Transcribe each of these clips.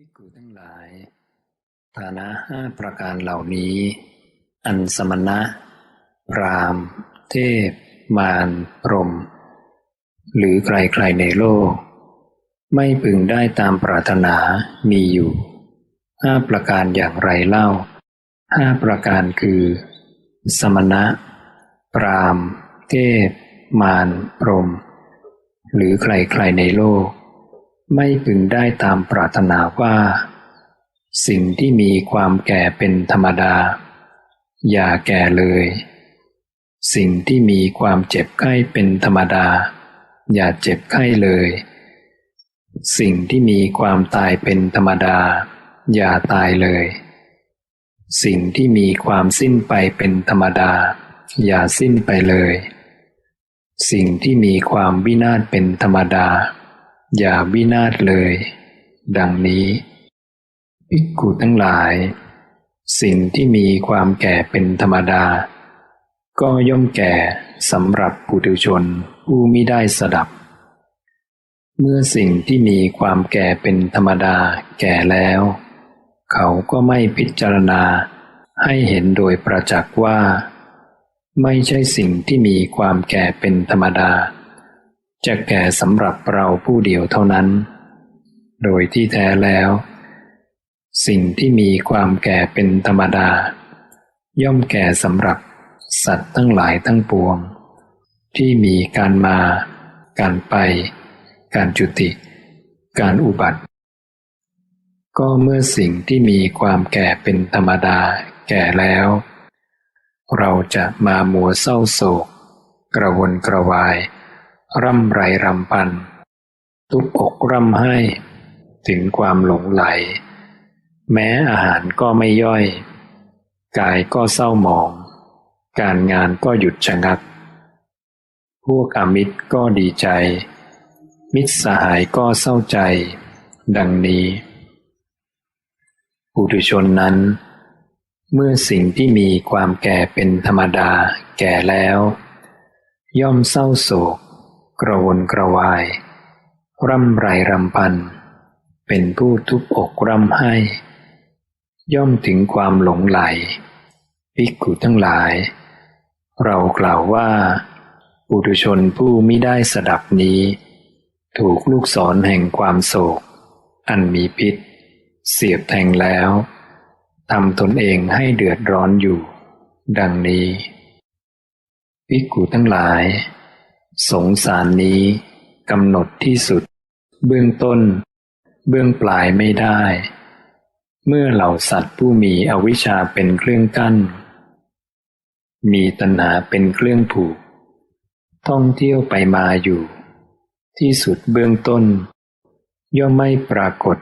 ภิกขุทั้งหลาย ฐานะห้าประการเหล่านี้ อันสมณะพราม เทพ มารพรม หรือใครๆในโลก ไม่พึงได้ตามปรารถนามีอยู่ห้าประการอย่างไรเล่าห้าประการคือ สมณะพราม เทพ มารพรม หรือใครๆในโลก ไม่พึงได้ตามปรารถนาว่า สิ่งที่มีความแก่เป็นธรรมดา อย่าแก่เลย สิ่งที่มีความเจ็บไข้เป็นธรรมดา อย่าเจ็บไข้เลย สิ่งที่มีความตายเป็นธรรมดา อย่าตายเลย สิ่งที่มีความสิ้นไปเป็นธรรมดา อย่าสิ้นไปเลย สิ่งที่มีความวินาศเป็นธรรมดา อย่าวินาศเลย ดังนี้ภิกขุทั้งหลาย สิ่งที่มีความแก่เป็นธรรมดา ก็ย่อมแก่สำหรับปุถุชนผู้มิได้สดับ เมื่อสิ่งที่มีความแก่เป็นธรรมดาแก่แล้ว เขาก็ไม่พิจารณาให้เห็นโดยประจักษ์ว่า ไม่ใช่สิ่งที่มีความแก่เป็นธรรมดา จะแก่สำหรับเราผู้เดียวเท่านั้น โดยที่แท้แล้ว สิ่งที่มีความแก่เป็นธรรมดา ย่อมแก่สำหรับสัตว์ทั้งหลายทั้งปวง ที่มีการมา การไป การจุติ การอุบัติ ก็เมื่อสิ่งที่มีความแก่เป็นธรรมดาแก่แล้ว เราจะมามัวเศร้าโศก กระวนกระวาย ร่ำไรรำพัน ทุบอกร่ำให้ ถึงความหลงไหล แม้อาหารก็ไม่ย่อย กายก็เศร้าหมอง การงานก็หยุดชะงัก พวกอมิตรก็ดีใจ มิตรสหายก็เศร้าใจ ดังนี้ปุถุชนนั้น เมื่อสิ่งที่มีความแก่เป็นธรรมดาแก่แล้ว ย่อมเศร้าโศก กระวนกระวาย ร่ำไรรำพัน เป็นผู้ทุบอกร่ำให้ ย่อมถึงความหลงไหลภิกขุทั้งหลาย เรากล่าวว่าปุถุชนผู้ไมิได้สดับนี้ ถูกลูกศรแห่งความโศก อันมีพิษ เสียบแทงแล้วทำตนเองให้เดือดร้อนอยู่ ดังนี้ภิกขุทั้งหลาย สงสารนี้กำหนดที่สุด เบื้องต้น เบื้องปลายไม่ได้ เมื่อเหล่าสัตว์ผู้มีอวิชชาเป็นเครื่องกั้น มีตัณหาเป็นเครื่องผูก ท่องเที่ยวไปมาอยู่ ที่สุดเบื้องต้น ย่อมไม่ปรากฏ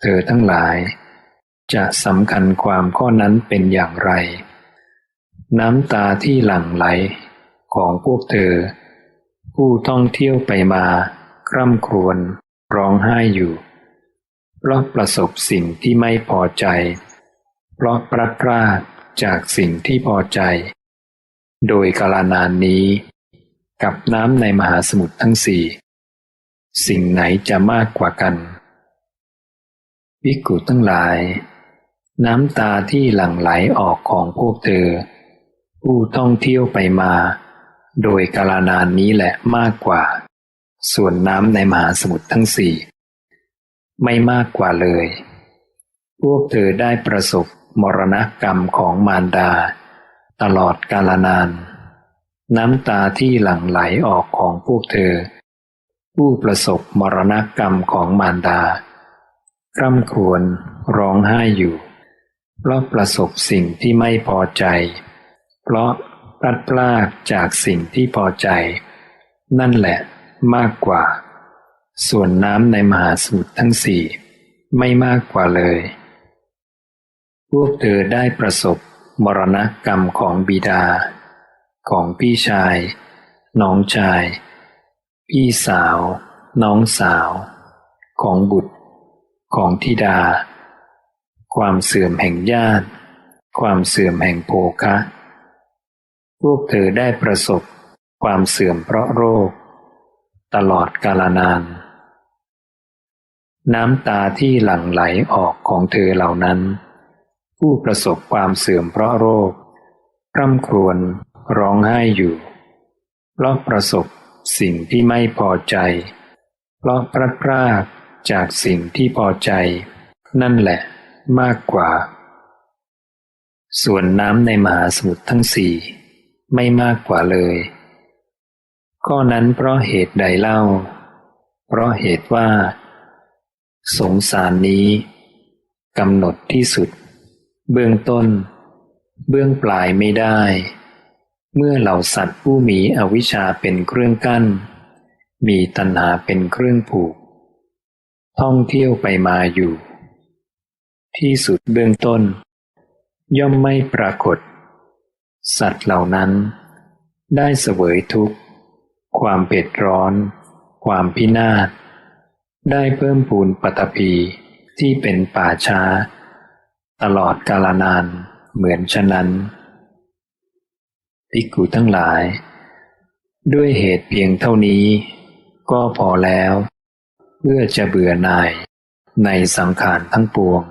เธอทั้งหลาย จะสำคัญความข้อนั้นเป็นอย่างไร น้ำตาที่หลั่งไหล ของพวกเธอ ผู้ท่องเที่ยวไปมา คร่ำครวญร้องไห้อยู่ เพราะประสบสิ่งที่ไม่พอใจ เพราะพลัดพรากจากสิ่งที่พอใจ โดยกาลนานนี้ กับน้ำในมหาสมุทรทั้งสี่ สิ่งไหนจะมากกว่ากันวิกุทั้งหลาย น้ำตาที่หลั่งไหลออกของพวกเธอ ผู้ท่องเที่ยวไปมา โดยกาลนานนี้แหละมากกว่า ส่วนน้ำในมหาสมุทรทั้งสี่ไม่มากกว่าเลย พวกเธอได้ประสบมรณกรรมของมารดา ตลอดกาลนาน น้ำตาที่หลั่งไหลออกของพวกเธอ ผู้ประสบมรณกรรมของมารดาร่ำครวญร้องไห้อยู่ เพราะประสบสิ่งที่ไม่พอใจ เพราะ พลัดพรากจากสิ่งที่พอใจ นั่นแหละมากกว่า ส่วนน้ำในมหาสมุทรทั้งสี่ไม่มากกว่าเลย พวกเธอได้ประสบมรณกรรมของบิดา ของพี่ชาย น้องชาย พี่สาว น้องสาว ของบุตร ของธิดา ความเสื่อมแห่งญาติ ความเสื่อมแห่งโภคะ พวกเธอได้ประสบความเสื่อมเพราะโรค ตลอดกาลนาน น้ำตาที่หลั่งไหลออกของเธอเหล่านั้น ผู้ประสบความเสื่อมเพราะโรคร่ำครวญร้องไห้อยู่ เพราะประสบสิ่งที่ไม่พอใจ เพราะพลัดพรากจากสิ่งที่พอใจ นั่นแหละมากกว่า ส่วนน้ำในมหาสมุทรทั้งสี่ ไม่มากกว่าเลยข้อนั้นเพราะเหตุใดเล่า เพราะเหตุว่า สงสารนี้กำหนดที่สุด เบื้องต้น เบื้องปลายไม่ได้ เมื่อเหล่าสัตว์ผู้มีอวิชชาเป็นเครื่องกั้น มีตัณหาเป็นเครื่องผูก ท่องเที่ยวไปมาอยู่ ที่สุดเบื้องต้น ย่อมไม่ปรากฏ สัตว์เหล่านั้น ได้เสวยทุกข์ ความเผ็ดร้อน ความพินาศ ได้เพิ่มพูนปฐพีที่เป็นป่าช้า ตลอดกาลนานเหมือนฉะนั้นภิกขุทั้งหลาย ด้วยเหตุเพียงเท่านี้ ก็พอแล้ว เพื่อจะเบื่อหน่ายในสังขารทั้งปวง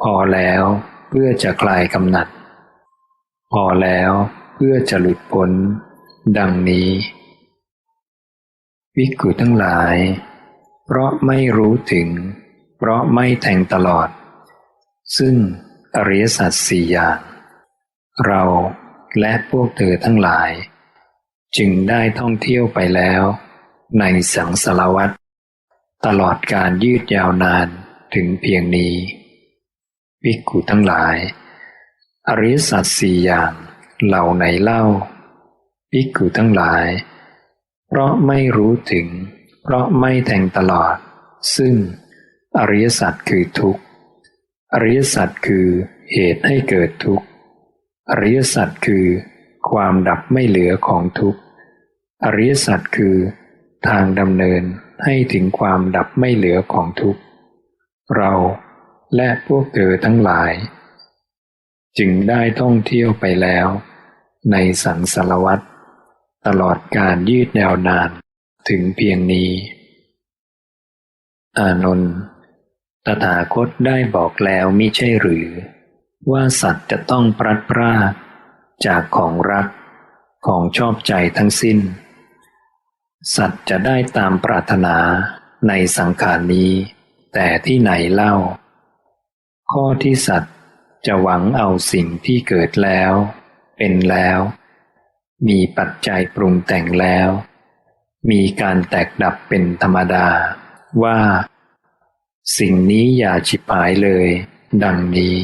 พอแล้วเพื่อจะคลายกำหนัด พอแล้วเพื่อจะหลุดพ้น ดังนี้ วิกุทั้งหลาย เพราะไม่รู้ถึง เพราะไม่แทงตลอด ซึ่งอริยสัจสี่อย่างเราและพวกเธอทั้งหลาย จึงได้ท่องเที่ยวไปแล้ว ในสังสารวัตตลอดการยืดยาวนานถึงเพียงนี้วิกุทั้งหลาย อริยสัจสี่อย่างเหล่าไหนเล่าวิกขุทั้งหลาย เพราะไม่รู้ถึง เพราะไม่แทงตลอด ซึ่งอริยสัจคือทุกข์ อริยสัจคือเหตุให้เกิดทุกข์ อริยสัจคือความดับไม่เหลือของทุกข์ อริยสัจคือทางดำเนินให้ถึงความดับไม่เหลือของทุกข์ เราและพวกเธอทั้งหลาย จึงได้ท่องเที่ยวไปแล้ว ในสังสารวัตรตลอดการยืดยาวนานถึงเพียงนี้ อานนท์ตถาคตได้บอกแล้วมิใช่หรือ ว่าสัตว์จะต้องพลัดพรากจากของรักของชอบใจทั้งสิ้น สัตว์จะได้ตามปรารถนาในสังขารนี้ แต่ที่ไหนเล่า ข้อที่สัตว์ จะหวังเอาสิ่งที่เกิดแล้ว เป็นแล้ว มีปัจจัยปรุงแต่งแล้ว มีการแตกดับเป็นธรรมดา ว่า สิ่งนี้อย่าฉิบหายเลย ดังนี้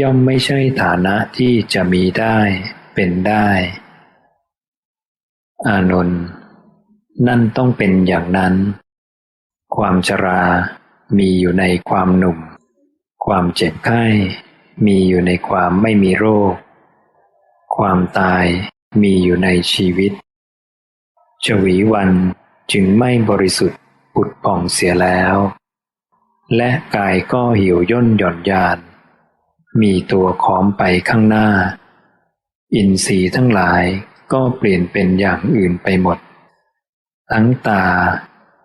ย่อมไม่ใช่ฐานะที่จะมีได้เป็นได้ อานนท์นั่นต้องเป็นอย่างนั้น ความชรา มีอยู่ในความหนุ่ม ความเจ็บไข้ มีอยู่ในความไม่มีโรค ความตายมีอยู่ในชีวิต ชวีวันจึงไม่บริสุทธิ์ปุดผ่องเสียแล้ว และกายก็หิวย่นหย่อนยาน มีตัวค้อมไปข้างหน้า อินทรีย์ทั้งหลายก็เปลี่ยนเป็นอย่างอื่นไปหมด ทั้งตา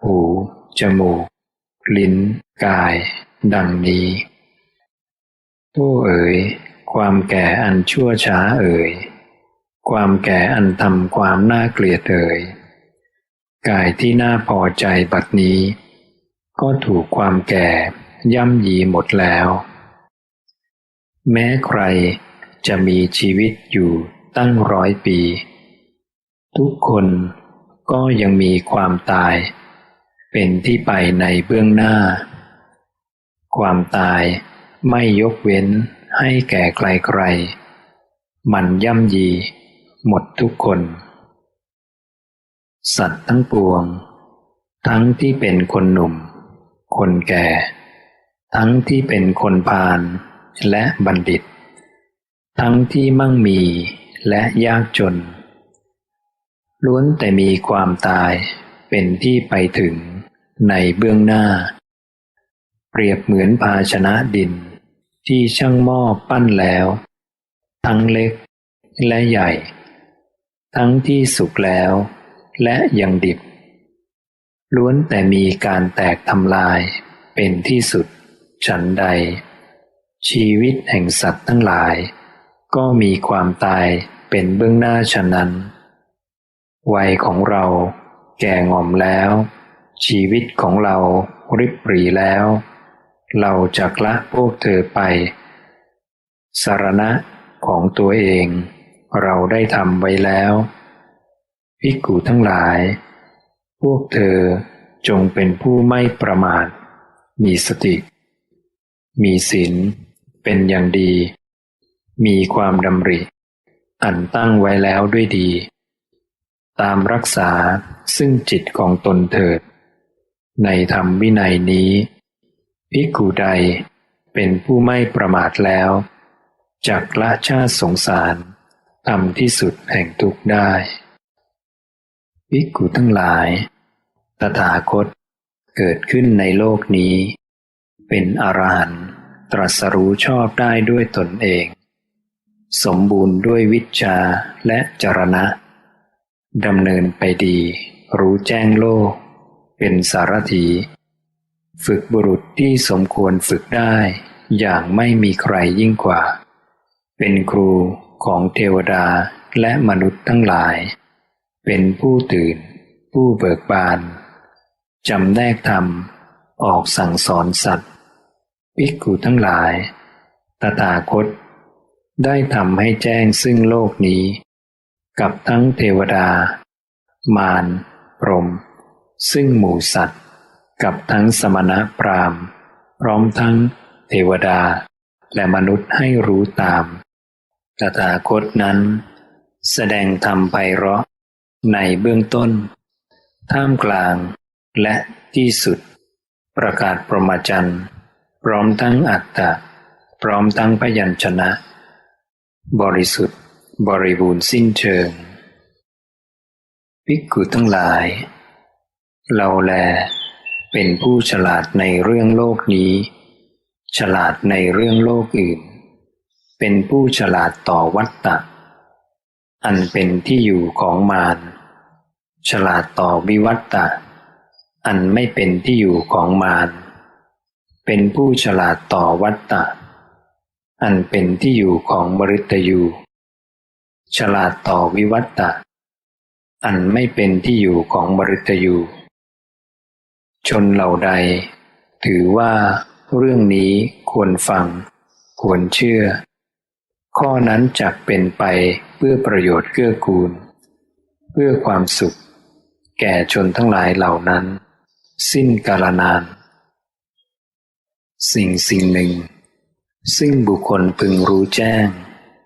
หู จมูก ลิ้น กาย ดังนี้ โอ้เอ๋ย ความแก่อันชั่วช้าเอ๋ย ความแก่อันทำความน่าเกลียดเอ่ยกายที่น่าพอใจบัดนี้ ก็ถูกความแก่ย่ำยีหมดแล้ว แม้ใครจะมีชีวิตอยู่ตั้งร้อยปี ทุกคนก็ยังมีความตาย เป็นที่ไปในเบื้องหน้า ความตาย ไม่ยกเว้นให้แก่ใครๆมันย่ำยี หมดทุกคน สัตว์ทั้งปวง ทั้งที่เป็นคนหนุ่ม คนแก่ ทั้งที่เป็นคนพาลและบัณฑิต ทั้งที่มั่งมีและยากจน ล้วนแต่มีความตายเป็นที่ไปถึงในเบื้องหน้า เปรียบเหมือนภาชนะดิน ที่ช่างหม้อปั้นแล้ว ทั้งเล็กและใหญ่ ทั้งที่สุกแล้ว และยังดิบ ล้วนแต่มีการแตกทำลายเป็นที่สุด ฉันใด ชีวิตแห่งสัตว์ทั้งหลาย ก็มีความตายเป็นเบื้องหน้าฉะนั้น วัยของเราแก่งอมแล้ว ชีวิตของเราริบปรีแล้ว เราจะละพวกเธอไป สารณะของตัวเอง เราได้ทำไว้แล้วภิกขุทั้งหลาย พวกเธอจงเป็นผู้ไม่ประมาท มีสติ มีศีลเป็นอย่างดี มีความดำริ อันตั้งไว้แล้วด้วยดี ตามรักษาซึ่งจิตของตนเถิด ในธรรมวินัยนี้ ภิกขุใดเป็นผู้ไม่ประมาทแล้วจากละชาติสงสารทำที่สุดแห่งทุกได้ภิกขุทั้งหลาย ตถาคตเกิดขึ้นในโลกนี้ เป็นอรหันต์ตรัสรู้ชอบได้ด้วยตนเอง สมบูรณ์ด้วยวิชาและจรณะดำเนินไปดี รู้แจ้งโลก เป็นสารถี ฝึกบุรุษที่สมควรฝึกได้ อย่างไม่มีใครยิ่งกว่า เป็นครูของเทวดาและมนุษย์ทั้งหลาย เป็นผู้ตื่น ผู้เบิกบานจำแนกธรรม ออกสั่งสอนสัตว์ภิกขุทั้งหลาย ตถาคต ได้ทำให้แจ้งซึ่งโลกนี้ กับทั้งเทวดา มารพรม ซึ่งหมู่สัตว์ กับทั้งสมณะพราหมณ์พร้อมทั้งเทวดา และมนุษย์ให้รู้ตาม ตถาคตนั้น แสดงธรรมไพเราะ ในเบื้องต้น ท่ามกลาง และที่สุด ประกาศประมาจันพร้อมทั้งอัตตะ พร้อมทั้งพยัญชนะ บริสุทธิ์ บริบูรณ์สิ้นเชิงภิกขุทั้งหลาย เราแล เป็นผู้ฉลาดในเรื่องโลกนี้ ฉลาดในเรื่องโลกอื่น เป็นผู้ฉลาดต่อวัตตะ อันเป็นที่อยู่ของมาร ฉลาดต่อวิวัตตะ อันไม่เป็นที่อยู่ของมาร เป็นผู้ฉลาดต่อวัตตะ อันเป็นที่อยู่ของบริตยู ฉลาดต่อวิวัตตะ อันไม่เป็นที่อยู่ของบริตยู ชนเหล่าใด ถือว่าเรื่องนี้ควรฟัง ควรเชื่อ ข้อนั้นจักเป็นไปเพื่อประโยชน์เกื้อกูล เพื่อความสุข แก่ชนทั้งหลายเหล่านั้น สิ้นกาลนาน สิ่งสิ่งหนึ่ง ซึ่งบุคคลพึงรู้แจ้ง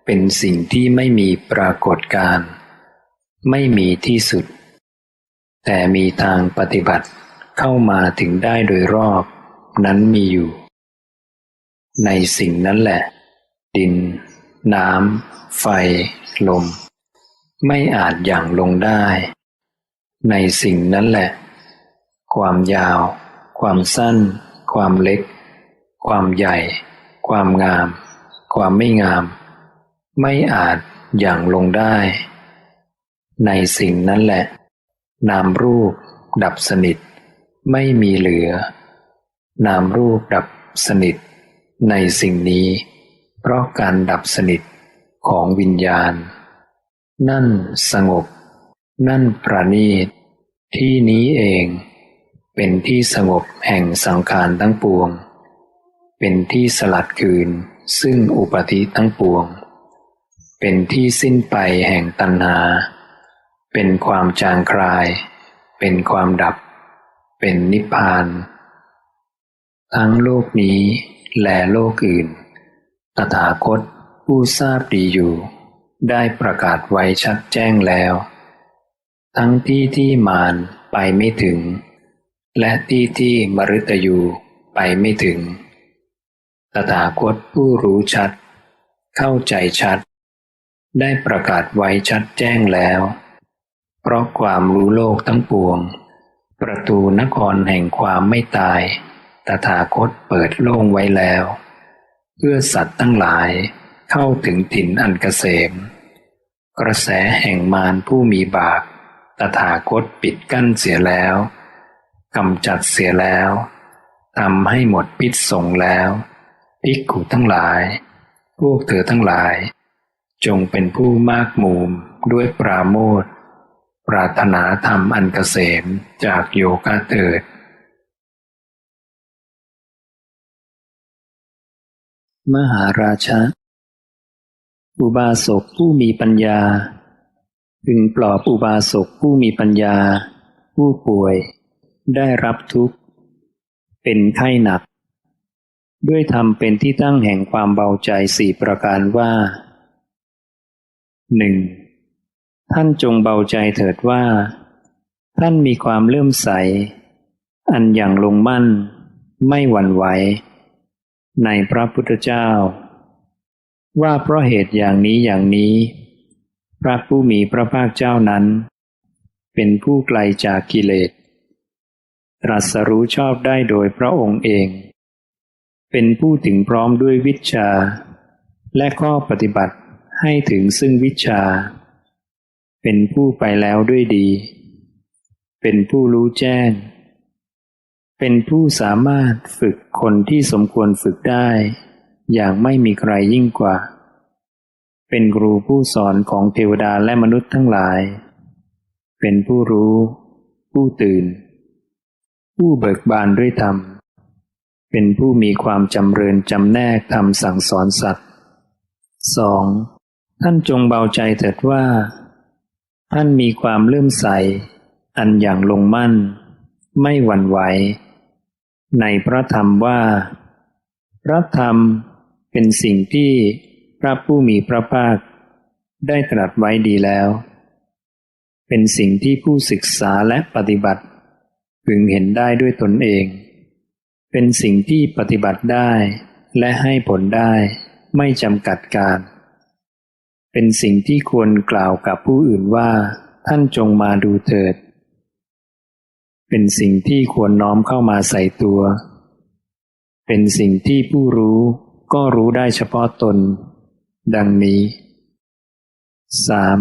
เป็นสิ่งที่ไม่มีปรากฏการ ไม่มีที่สุด แต่มีทางปฏิบัติ เข้ามาถึงได้โดยรอบ นั้นมีอยู่ ในสิ่งนั้นแหละ ดิน น้ำ ไฟ ลม ไม่อาจอย่างลงได้ ในสิ่งนั้นแหละ ความยาว ความสั้น ความเล็ก ความใหญ่ ความงาม ความไม่งาม ไม่อาจอย่างลงได้ ในสิ่งนั้นแหละ นามรูปดับสนิท ไม่มีเหลือ นามรูปดับสนิท ในสิ่งนี้ เพราะการดับสนิทของวิญญาณ นั่นสงบ นั่นประณีต ที่นี้เองเป็นที่สงบแห่งสังขารทั้งปวง เป็นที่สลัดคืนซึ่งอุปธิทั้งปวง เป็นที่สิ้นไปแห่งตัณหา เป็นความจางคลาย เป็นความดับ เป็นนิพพาน ทั้งโลกนี้และโลกอื่น ตถาคตผู้ทราบดีอยู่ ได้ประกาศไว้ชัดแจ้งแล้ว ทั้งที่ที่มารไปไม่ถึง และที่ที่มฤตยูไปไม่ถึง ตถาคตผู้รู้ชัด เข้าใจชัด ได้ประกาศไว้ชัดแจ้งแล้ว เพราะความรู้โลกทั้งปวง ประตูนครแห่งความไม่ตาย ตถาคตเปิดโล่งไว้แล้ว เพื่อสัตว์ทั้งหลายเข้าถึงถิ่นอันกเกษม กระแสแห่งมารผู้มีบาปตถาคตปิดกั้นเสียแล้วกำจัดเสียแล้วทำให้หมดพิษสงแล้วภิกขุทั้งหลาย พวกเธอทั้งหลาย จงเป็นผู้มากมูมด้วยปราโมท ปรารถนาธรรมอันเกษมจากโยคะเถิด มหาราชะอุบาสกผู้มีปัญญา พึงปลอบอุบาสกผู้มีปัญญา ผู้ป่วย ได้รับทุกข์ เป็นไข้หนัก ด้วยธรรมเป็นที่ตั้งแห่งความเบาใจสี่ประการว่าหนึ่ง ท่านจงเบาใจเถิดว่า ท่านมีความเลื่อมใส อันอย่างลงมั่นไม่หวั่นไหว ในพระพุทธเจ้า ว่าเพราะเหตุอย่างนี้อย่างนี้ พระผู้มีพระภาคเจ้านั้น เป็นผู้ไกลจากกิเลสตรัสรู้ชอบได้โดยพระองค์เอง เป็นผู้ถึงพร้อมด้วยวิชา และข้อปฏิบัติให้ถึงซึ่งวิชา เป็นผู้ไปแล้วด้วยดี เป็นผู้รู้แจ้ง เป็นผู้สามารถฝึกคนที่สมควรฝึกได้ อย่างไม่มีใครยิ่งกว่า เป็นครูผู้สอนของเทวดาและมนุษย์ทั้งหลาย เป็นผู้รู้ ผู้ตื่น ผู้เบิกบานด้วยธรรม เป็นผู้มีความจำเริญจำแนกทำสั่งสอนสัตว์สองท่านจงเบาใจเถิดว่า ท่านมีความเลื่อมใส อันอย่างลงมั่น ไม่หวั่นไหว ในพระธรรมว่า พระธรรมเป็นสิ่งที่พระผู้มีพระภาค ได้ตรัสไว้ดีแล้ว เป็นสิ่งที่ผู้ศึกษาและปฏิบัติพึงเห็นได้ด้วยตนเอง เป็นสิ่งที่ปฏิบัติได้และให้ผลได้ไม่จำกัดการ เป็นสิ่งที่ควรกล่าวกับผู้อื่นว่า ท่านจงมาดูเถิด เป็นสิ่งที่ควรน้อมเข้ามาใส่ตัว เป็นสิ่งที่ผู้รู้ก็รู้ได้เฉพาะตน ดังนี้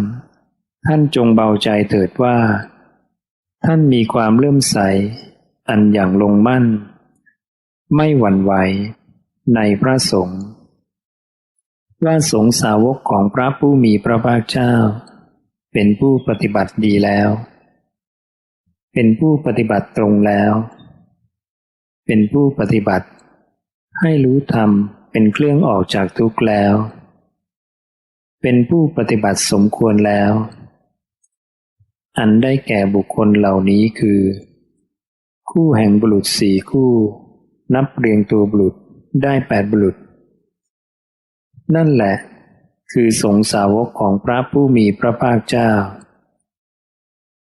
3. ท่านจงเบาใจเถิดว่า ท่านมีความเลื่อมใส อันอย่างลงมั่น ไม่หวั่นไหวในพระสงฆ์ ว่าสงสาวกของพระผู้มีพระภาคเจ้า เป็นผู้ปฏิบัติดีแล้ว เป็นผู้ปฏิบัติตรงแล้ว เป็นผู้ปฏิบัติ ให้รู้ธรรมเป็นเครื่องออกจากทุกข์แล้ว เป็นผู้ปฏิบัติสมควรแล้ว อันได้แก่บุคคลเหล่านี้คือ คู่แห่งบุรุษสี่คู่ นับเรียงตัวบุรุษได้แปดบุรุษ นั่นแหละ คือสงสาวกของพระผู้มีพระภาคเจ้า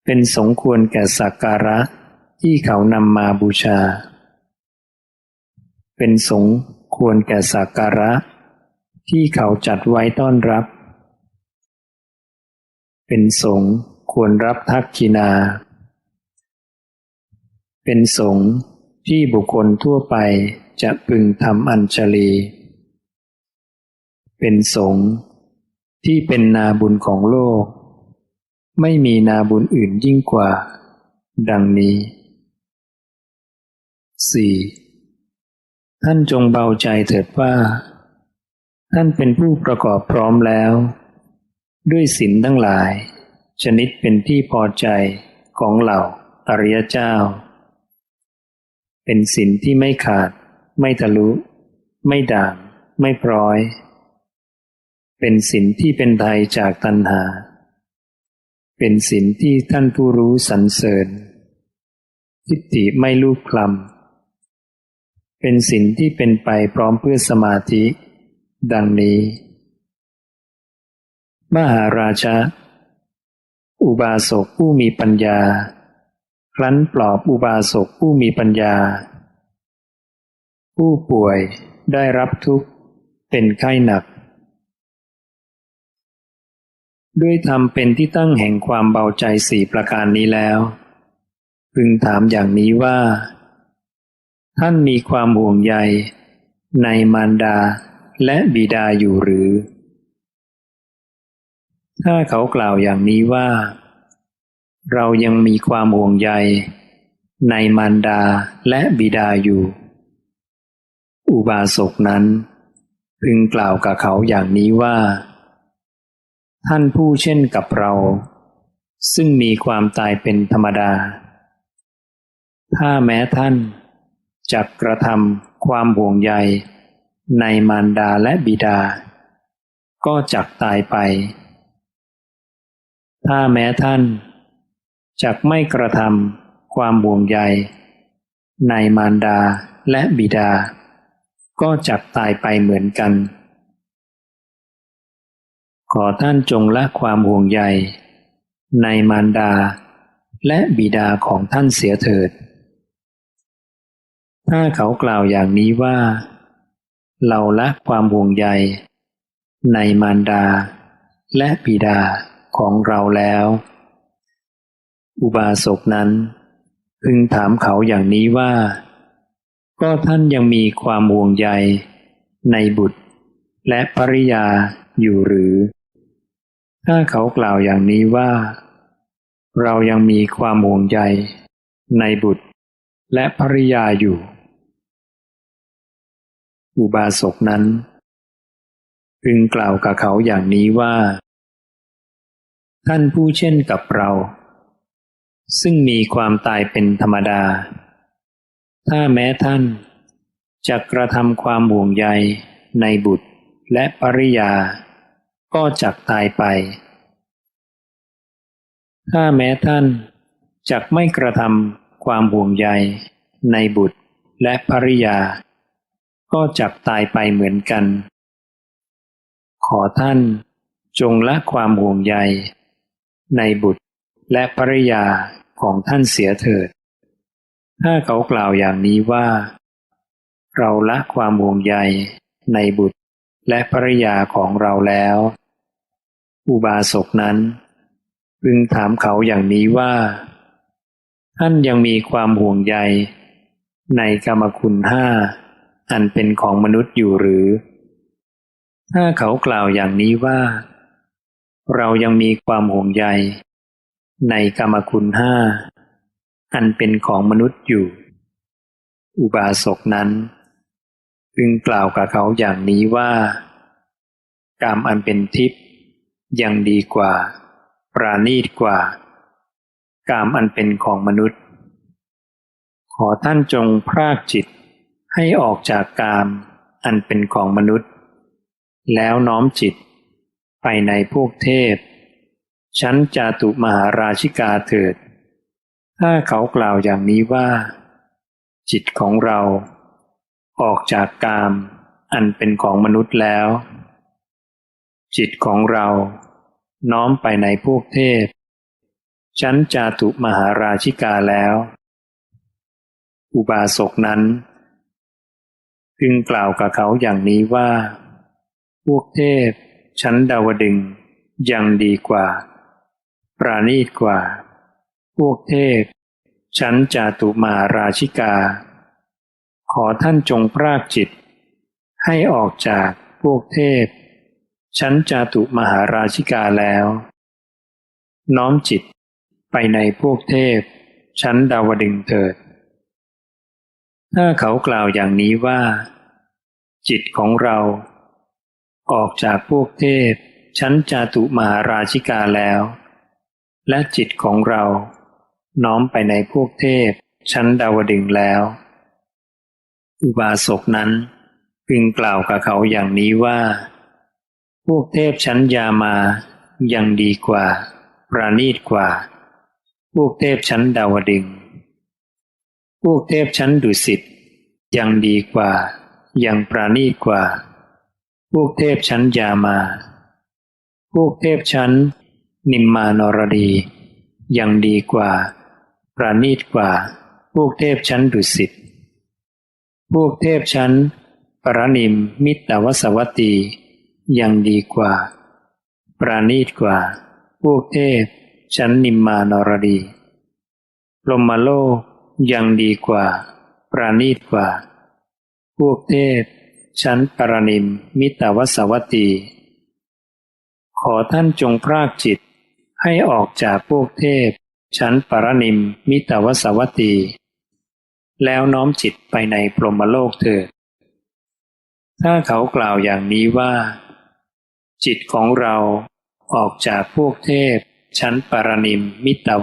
เป็นสงควรแก่สักการะที่เขานำมาบูชา เป็นสงควรแก่สักการะ ที่เขาจัดไว้ต้อนรับ เป็นสงควรรับทักกินา เป็นสงที่บุคคลทั่วไปจะพึงทำอัญชลี เป็นสงฆ์ที่เป็นนาบุญของโลก ไม่มีนาบุญอื่นยิ่งกว่า ดังนี้ 4. ท่านจงเบาใจเถิดว่า ท่านเป็นผู้ประกอบพร้อมแล้ว ด้วยศีลทั้งหลาย ชนิดเป็นที่พอใจของเหล่าอริยเจ้า เป็นศีลที่ไม่ขาด ไม่ทะลุ ไม่ด่าง ไม่พร้อย เป็นสินที่เป็นไทยจากตัณหา เป็นสินที่ท่านผู้รู้สรรเสริญทิฏฐิไม่ลูกคลำเป็นสินที่เป็นไปพร้อมเพื่อสมาธิ ดังนี้ มหาราชาอุบาสกผู้มีปัญญา ครั้นปลอบอุบาสกผู้มีปัญญา ผู้ป่วยได้รับทุกข์เป็นไข้หนัก ด้วยธรรมเป็นที่ตั้งแห่งความเบาใจสี่ประการนี้แล้วพึงถามอย่างนี้ว่า ท่านมีความห่วงใย ในมารดาและบิดาอยู่หรือ ถ้าเขากล่าวอย่างนี้ว่า เรายังมีความห่วงใย ในมารดาและบิดาอยู่ อุบาสกนั้น พึงกล่าวกับเขาอย่างนี้ว่า ท่านผู้เช่นกับเรา ซึ่งมีความตายเป็นธรรมดา ถ้าแม้ท่านจักกระทำความห่วงใย ในมารดาและบิดา ก็จักตายไป ถ้าแม้ท่านจักไม่กระทำความห่วงใย ในมารดาและบิดา ก็จักตายไปเหมือนกัน ขอท่านจงละความห่วงใย ในมารดา และบิดาของท่านเสียเถิด ถ้าเขากล่าวอย่างนี้ว่า เราละความห่วงใย ในมารดา และบิดาของเราแล้ว อุบาสกนั้น พึงถามเขาอย่างนี้ว่า ก็ท่านยังมีความห่วงใย ในบุตรและภริยาอยู่หรือ ถ้าเขากล่าวอย่างนี้ว่า เรายังมีความห่วงใยในบุตรและภริยาอยู่ อุบาสกนั้น พึงกล่าวกับเขาอย่างนี้ว่า ท่านผู้เช่นกับเรา ซึ่งมีความตายเป็นธรรมดา ถ้าแม้ท่านจะกระทำความห่วงใยในบุตรและภริยา ก็จักตายไป ถ้าแม้ท่านจักไม่กระทำความห่วงใยในบุตรและภริยา ก็จักตายไปเหมือนกัน ขอท่านจงละความห่วงใย ในบุตรและภริยาของท่านเสียเถิด ถ้าเขากล่าวอย่างนี้ว่า เราละความห่วงใยในบุตรและภริยาของเราแล้ว อุบาสกนั้น พึงถามเขาอย่างนี้ว่า ท่านยังมีความห่วงใย ในกรรมคุณห้าอันเป็นของมนุษย์อยู่หรือ ถ้าเขากล่าวอย่างนี้ว่า เรายังมีความห่วงใย ในกรรมคุณห้าอันเป็นของมนุษย์อยู่ อุบาสกนั้น พึงกล่าวกับเขาอย่างนี้ว่า กรรมอันเป็นทิพย์ ยังดีกว่า ปราณีตกว่ากรรมอันเป็นของมนุษย์ ขอท่านจงพรากจิตให้ออกจากกามอันเป็นของมนุษย์ แล้วน้อมจิตไปในพวกเทพ ชั้นจาตุมหาราชิกาเถิด ถ้าเขากล่าวอย่างนี้ว่า จิตของเรา ออกจากกามอันเป็นของมนุษย์แล้ว จิตของเรา น้อมไปในพวกเทพชั้นจาตุมหาราชิกาแล้ว อุบาสกนั้นพึงกล่าวกับเขาอย่างนี้ว่า พวกเทพ ชั้นดาวดึงยังดีกว่า ปราณีตกว่า พวกเทพ ชั้นจาตุมาราชิกา ขอท่านจงพรากจิต ให้ออกจากพวกเทพ ชั้นจาตุมหาราชิกาแล้ว น้อมจิตไปในพวกเทพ ชั้นดาวดึงเถิด ถ้าเขากล่าวอย่างนี้ว่า จิตของเรา ออกจากพวกเทพ ชั้นจาตุมหาราชิกาแล้ว และจิตของเรา น้อมไปในพวกเทพ ชั้นดาวดึงแล้ว อุบาสกนั้นพึงกล่าวกับเขาอย่างนี้ว่า พวกเทพชั้นยามายังดีกว่า ประณีตกว่า พวกเทพชั้นดาวดึง พวกเทพชั้นดุสิตยังดีกว่า ยังประณีตกว่า พวกเทพชั้นยามา พวกเทพชั้น นิมมานรดียังดีกว่า ประณีตกว่า พวกเทพชั้นดุสิต พวกเทพชั้น ปรนิมมิตรวสวัตตี ยังดีกว่า ประณีตกว่า พวกเทพชั้นนิมมานรดีลมมาโลกยังดีกว่า ปราณีตกว่า พวกเทพชั้นปรนิมมิตรวสวัตตีขอท่านจงพรากจิตให้ออกจากพวกเทพ ชั้นปรนิมมิตรวสวัตตีแล้วน้อมจิตไปในพรหมโลกเถิด ถ้าเขากล่าวอย่างนี้ว่า จิตของเราออกจากพวกเทพชั้นปรนิมมิตว